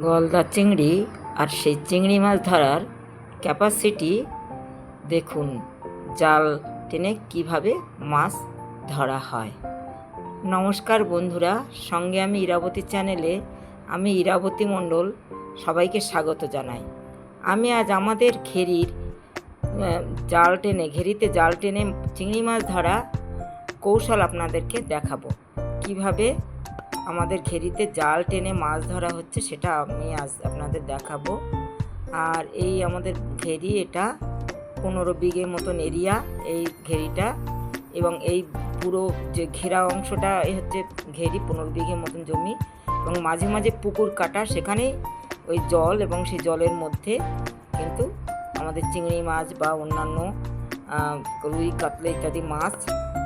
গলদা চিংড়ি আর সেই চিংড়ি মাছ ধরার ক্যাপাসিটি দেখুন, জাল টেনে কীভাবে মাছ ধরা হয়। নমস্কার বন্ধুরা, সঙ্গে আমি ইরাবতী চ্যানেলে আমি ইরাবতী মণ্ডল সবাইকে স্বাগত জানাই। আমি আজ আমাদের ঘেরির জাল টেনে, ঘেরিতে জাল টেনে চিংড়ি মাছ ধরা কৌশল আপনাদেরকে দেখাবো। কীভাবে আমাদের ঘেরিতে জাল টেনে মাছ ধরা হচ্ছে, সেটা আমি আজ আপনাদের দেখাবো। আর এই আমাদের ঘেরি এটা পনেরো বিঘে মতন এরিয়া, এই ঘেরিটা। এবং এই পুরো যে ঘেরা অংশটা এই হচ্ছে ঘেরি, পনেরো বিঘে মতন জমি। এবং মাঝে মাঝে পুকুর কাটা সেখানে ওই জল এবং সেই জলের মধ্যে কিন্তু আমাদের চিংড়ি মাছ বা অন্যান্য রুই, কাতলা ইত্যাদি মাছ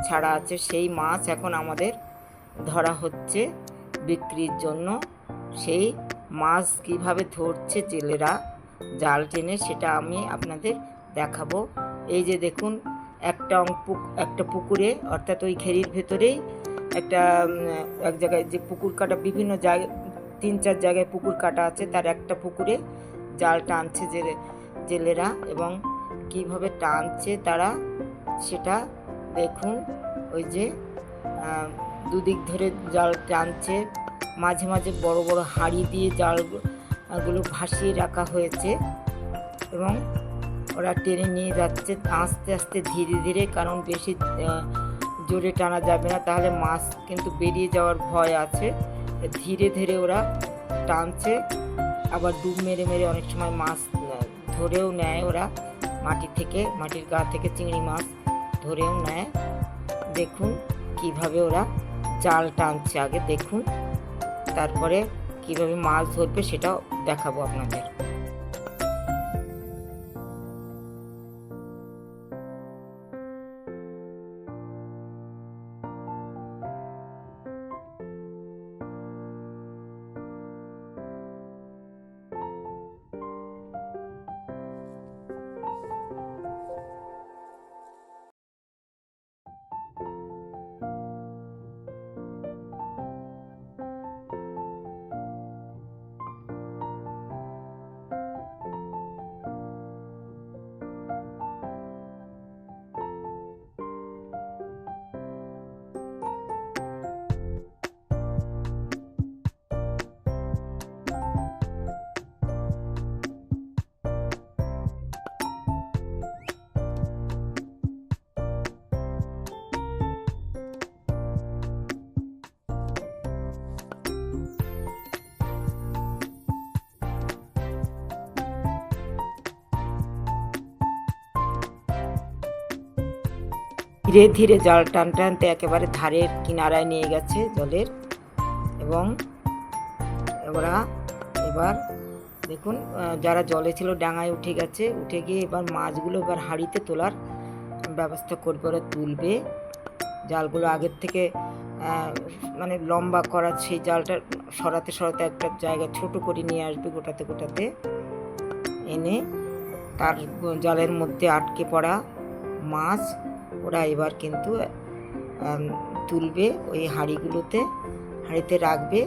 ছাড়া আছে। সেই মাছ এখন আমাদের ধরা হচ্ছে বিক্রির জন্য। সেই মাছ কীভাবে ধরছে জেলেরা, জাল টেনে সেটা আমি আপনাদের দেখাবো। এই যে দেখুন, একটা একটা পুকুরে, অর্থাৎ ওই ঘেরির ভেতরেই একটা এক জায়গায় যে পুকুর কাটা, বিভিন্ন জায়গায় তিন চার জায়গায় পুকুর কাটা আছে, তার একটা পুকুরে জাল টানছে জেলে, জেলেরা এবং কীভাবে টানছে তারা সেটা দেখুন। ওই যে দুদিক ধরে জাল টানছে। মাঝে মাঝে বড় বড় হাঁড়ি দিয়ে জালগুলো ভাসিয়ে রাখা হয়েছে এবং ওরা টেনে নিয়ে যাচ্ছে আস্তে আস্তে ধীরে ধীরে, কারণ বেশি জোরে টানা যাবে না। তাহলে মাছ কিন্তু বেরিয়ে যাওয়ার ভয় আছে। ধীরে ধীরে ওরা টানছে, আবার ডুব মেরে মেরে অনেক সময় মাছ ধরেও নেয় ওরা। মাটি থেকে, মাটির গা থেকে চিংড়ি মাছ ধরেও নেয়। দেখুন কীভাবে ওরা জাল টানছে। আগে দেখুন তারপরে কীভাবে মাছ ধরবে সেটাও দেখাবো আপনাদের। ধীরে ধীরে জাল টান টানতে একেবারে ধারের কিনারায় নিয়ে গেছে জলের। এবং ওরা এবার দেখুন যারা জলে ছিল ডাঙায় উঠে গেছে, উঠে গিয়ে এবার মাছগুলো এবার হাঁড়িতে তোলার ব্যবস্থা করবে, ওরা তুলবে। জালগুলো আগের থেকে মানে লম্বা করা, সেই জালটা সরাতে সরাতে একটা জায়গা ছোট করে নিয়ে আসবে গোটাতে গোটাতে। এনে তার জালের মধ্যে আটকে পড়া মাছ ওরা এবার কিন্তু তুলবে ওই হাঁড়িগুলোতে, হাঁড়িতে রাখবে,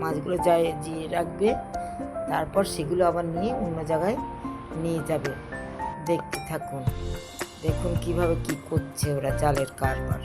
মাছগুলো যায় জিয়ে রাখবে, তারপর সেগুলো আবার নিয়ে অন্য জায়গায় নিয়ে যাবে। দেখতে থাকুন, দেখুন কীভাবে কি করছে ওরা জালের কারবার।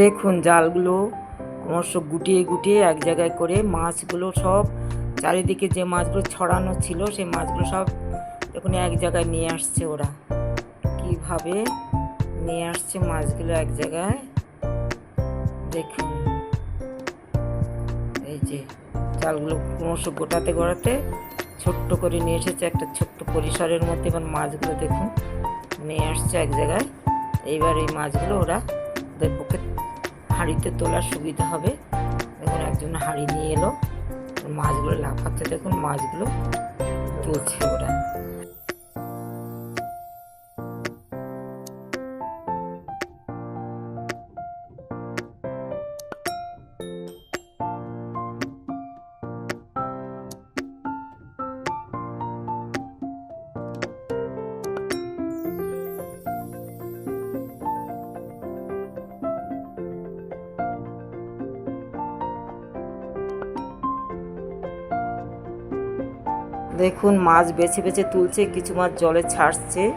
দেখুন, জালগুলো ক্রমশ গুটিয়ে গুটিয়ে এক জায়গায় করে মাছগুলো সব চারিদিকে যে মাছগুলো ছড়ানো ছিল, সেই মাছগুলো সব এখন এক জায়গায় নিয়ে আসছে ওরা। কীভাবে নিয়ে আসছে মাছগুলো এক জায়গায়? দেখুন। এই যে জালগুলো ক্রমশ গোটাতে গোটাতে ছোট্ট করে নিয়ে এসেছে একটা ছোট্ট পরিসরের মধ্যে, এবার মাছগুলো দেখুন নিয়ে আসছে এক জায়গায়। এইবার এই মাছগুলো ওরা ওদের পক্ষে হাঁড়িতে তোলার সুবিধা হবে। দেখুন, একজন হাঁড়ি নিয়ে এলো। মাছগুলো লাফাচ্ছে। দেখুন, মাছগুলো তুলছে ওরা। দেখুন, মাছ বেছে বেছে তুলছে, কিছু মাছ জলে ছাড়ছে,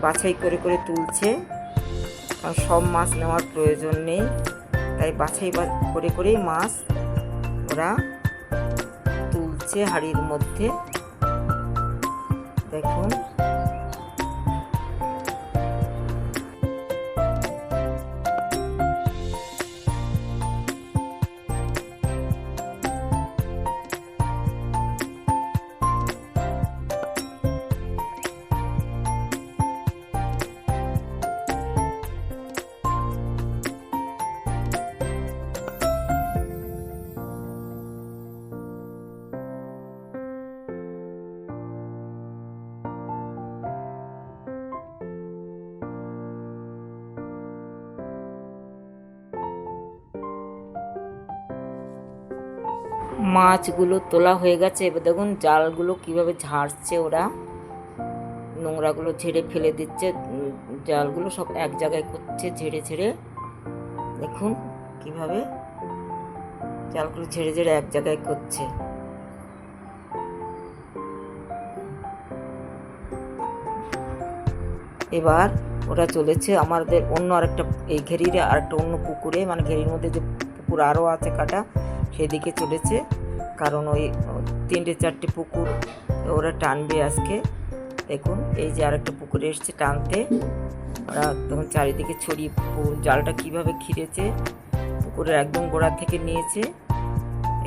বাছাই করে করে তুলছে। কারণ সব মাছ নেওয়ার প্রয়োজন নেই। তাই বাছাই করে করেই মাছ ওরা তুলছে হাড়ির মধ্যে। দেখুন। মাছগুলো তোলা হয়ে গেছে। এবার দেখুন জালগুলো কীভাবে ঝাড়ছে ওরা। নোংরাগুলো ঝেড়ে ফেলে দিচ্ছে। জালগুলো সব এক জায়গায় করছে ঝেড়ে ঝেড়ে। দেখুন কীভাবে জালগুলো ঝেড়ে ঝেড়ে এক জায়গায় করছে এবার ওরা চলেছে আমাদের অন্য আরেকটা, এই ঘেরির আরেকটা অন্য পুকুরে। মানে ঘেরির মধ্যে যে পুকুর আরও আছে কাটা সেদিকে চলেছে, কারণ ওই তিনটে চারটে পুকুর ওরা টানবে আজকে। দেখুন, এই যে আরেকটা পুকুরে এসছে টানতে। ওরা তখন চারিদিকে ছড়িয়ে জালটা কীভাবে ঘিরেছে পুকুরের একদম গোড়া থেকে নিয়েছে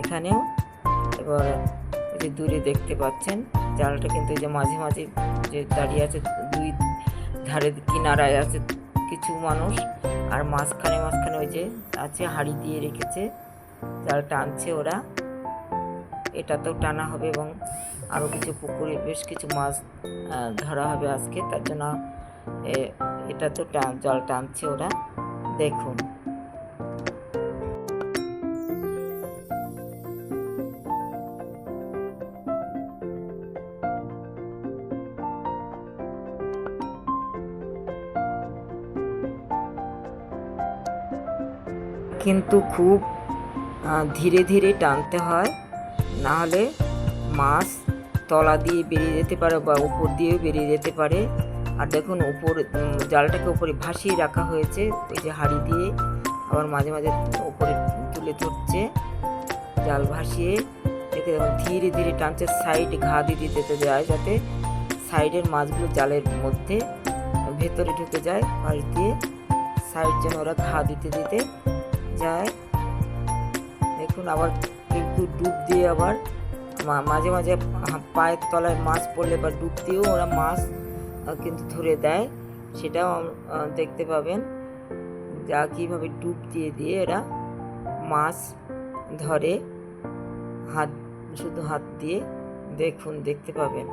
এখানেও। এবার যে দূরে দেখতে পাচ্ছেন, জালটা কিন্তু যে মাঝে মাঝে যে দাঁড়িয়ে আছে দুই ধারে কিনারায় আছে কিছু মানুষ, আর মাঝখানে মাঝখানে ওই যে আছে হাড়ি দিয়ে রেখেছে। জাল টানছে ওরা এটাতেও টানা হবে এবং আরও কিছু পুকুরে বেশ কিছু মাছ ধরা হবে আজকে। তার জন্য, এ- তো জল টানছে ওরা। দেখুন। কিন্তু খুব ধীরে ধীরে টানতে হয়। না হলে মাছ তলা দিয়ে বেরিয়ে যেতে পারে বা উপর দিয়েও বেরিয়ে যেতে পারে। আর দেখুন উপর জালটাকে উপরে ভাসিয়ে রাখা হয়েছে। ওই যে হাড়ি দিয়ে আবার মাঝে মাঝে উপরে তুলে ধরছে। জাল ভাসিয়ে দেখুন ধীরে ধীরে টানছে, সাইড ঘা দিয়ে দিতে যায় যাতে সাইডের মাছগুলো জালের মধ্যে ভেতরে ঢুকে যায়। পাশ দিয়ে সাইড যেন ওরা ঘা দিতে দিতে যায়। দেখুন, আবার কিন্তু ডুব দিয়ে আবার মাঝে মাঝে পায়ের তলায় মাছ পড়লে বা ডুব দিয়েও ওরা মাছ কিন্তু ধরে দেয়। সেটাও দেখতে পাবেন। যা কীভাবে ডুব দিয়ে দিয়ে এরা মাছ ধরে, হাত, শুধু হাত দিয়ে দেখুন, দেখতে পাবেন।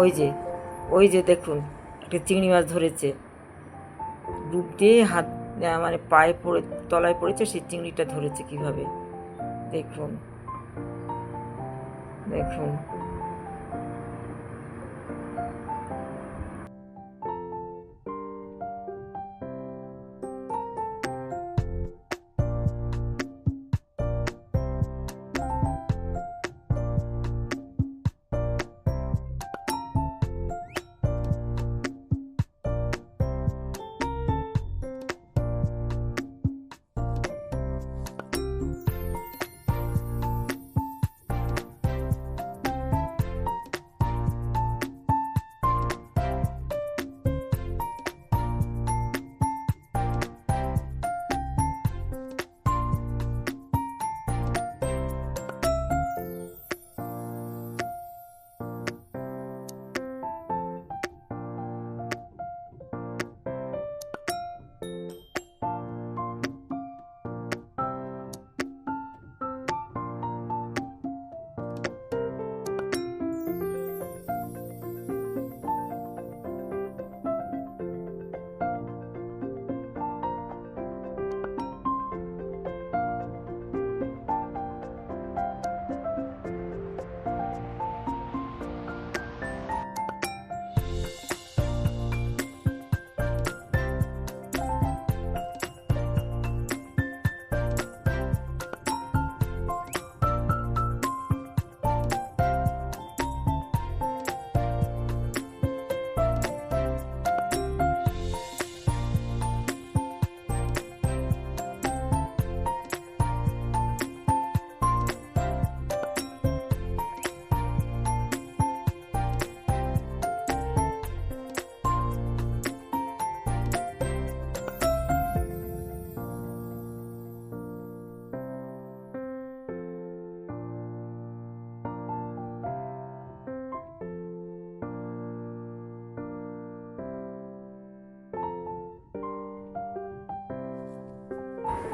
ওই যে ওই যে দেখুন, একটা চিংড়ি মাছ ধরেছে। ডুব দিয়ে হাত মানে পায়ে পড়ে তলায় পড়েছে সেই চিংড়িটা ধরেছে কীভাবে? দেখুন। দেখুন।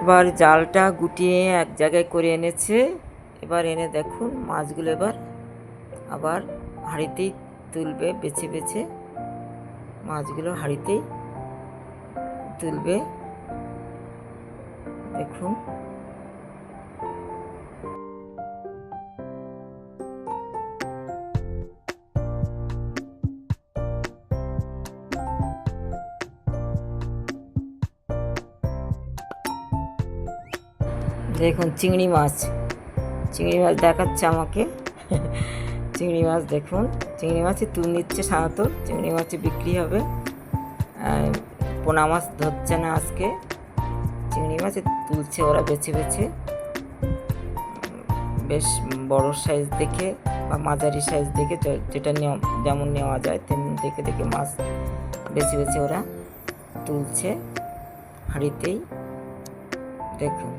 এবার জালটা গুটিয়ে এক জায়গায় করে এনেছে। এবার এনে দেখুন, মাছগুলো এবার আবার হাঁড়িতেই তুলবে, বেছে বেছে মাছগুলো হাঁড়িতেই তুলবে। দেখুন দেখুন, চিংড়ি মাছ। চিংড়ি মাছ দেখাচ্ছে আমাকে। চিংড়ি মাছ দেখুন। চিংড়ি মাছে তুল নিচ্ছে সাধারণত। চিংড়ি মাছে বিক্রি হবে। পোনা মাছ ধরছে না আজকে। চিংড়ি মাছে তুলছে ওরা বেছে বেছে। বেশ বড় সাইজ দেখে বা মাঝারি সাইজ দেখে যেটা যেমন নেওয়া যায়, তেমন দেখে দেখে মাছ বেছে বেছে ওরা তুলছে। হাঁড়িতেই দেখুন।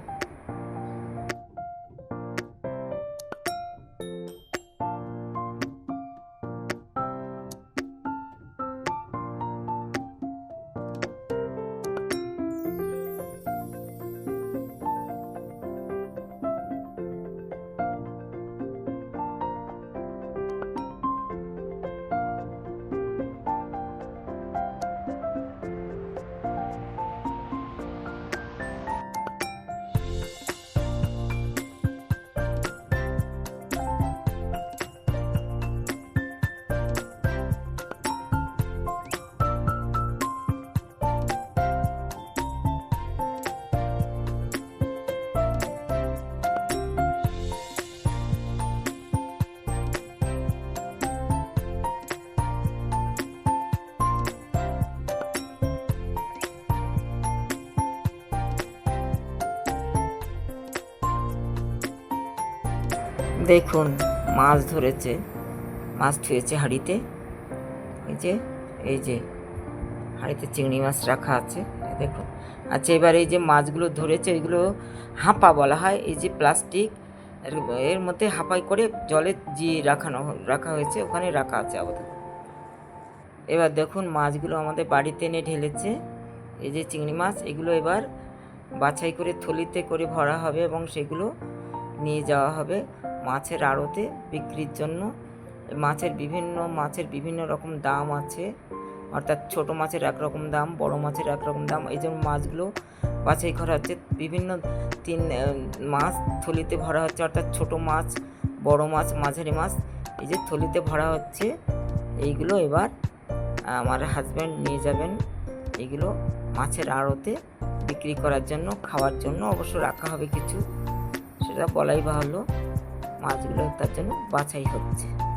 দেখুন, মাছ ধরেছে। মাছ থুয়েছে হাঁড়িতে। এই যে এই যে, হাঁড়িতে চিংড়ি মাছ রাখা আছে দেখুন। আচ্ছা এবার এই যে মাছগুলো ধরেছে, এগুলো হাঁপা বলা হয়। এই যে প্লাস্টিক এর- মধ্যে হাঁপাই করে জলে জি, রাখানো, রাখা হয়েছে, ওখানে রাখা আছে আপাতত। এবার দেখুন, মাছগুলো আমাদের বাড়িতে এনে ঢেলেছে। এই যে চিংড়ি মাছ, এগুলো এবার বাছাই করে থলিতে করে ভরা হবে এবং সেগুলো নিয়ে যাওয়া হবে। মাছের আড়তে বিক্রির জন্য। মাছের বিভিন্ন মাছের বিভিন্ন রকম দাম আছে। অর্থাৎ ছোট মাছের একরকম দাম, বড় মাছের একরকম দাম। এই জন্য মাছগুলো বাছাই করা হচ্ছে, বিভিন্ন তিন মাছ থলিতে ভরা হচ্ছে। অর্থাৎ ছোট মাছ, বড় মাছ, মাঝারি মাছ, এই যে থলিতে ভরা হচ্ছে। এইগুলো এবার আমার হাজব্যান্ড নিয়ে যাবেন। এগুলো মাছের আড়তে বিক্রি করার জন্য, খাওয়ার জন্য অবশ্য রাখা হবে কিছু। সেটা বলাই বাহুল্য। মাছগুলো তার জন্য বাছাই হচ্ছে।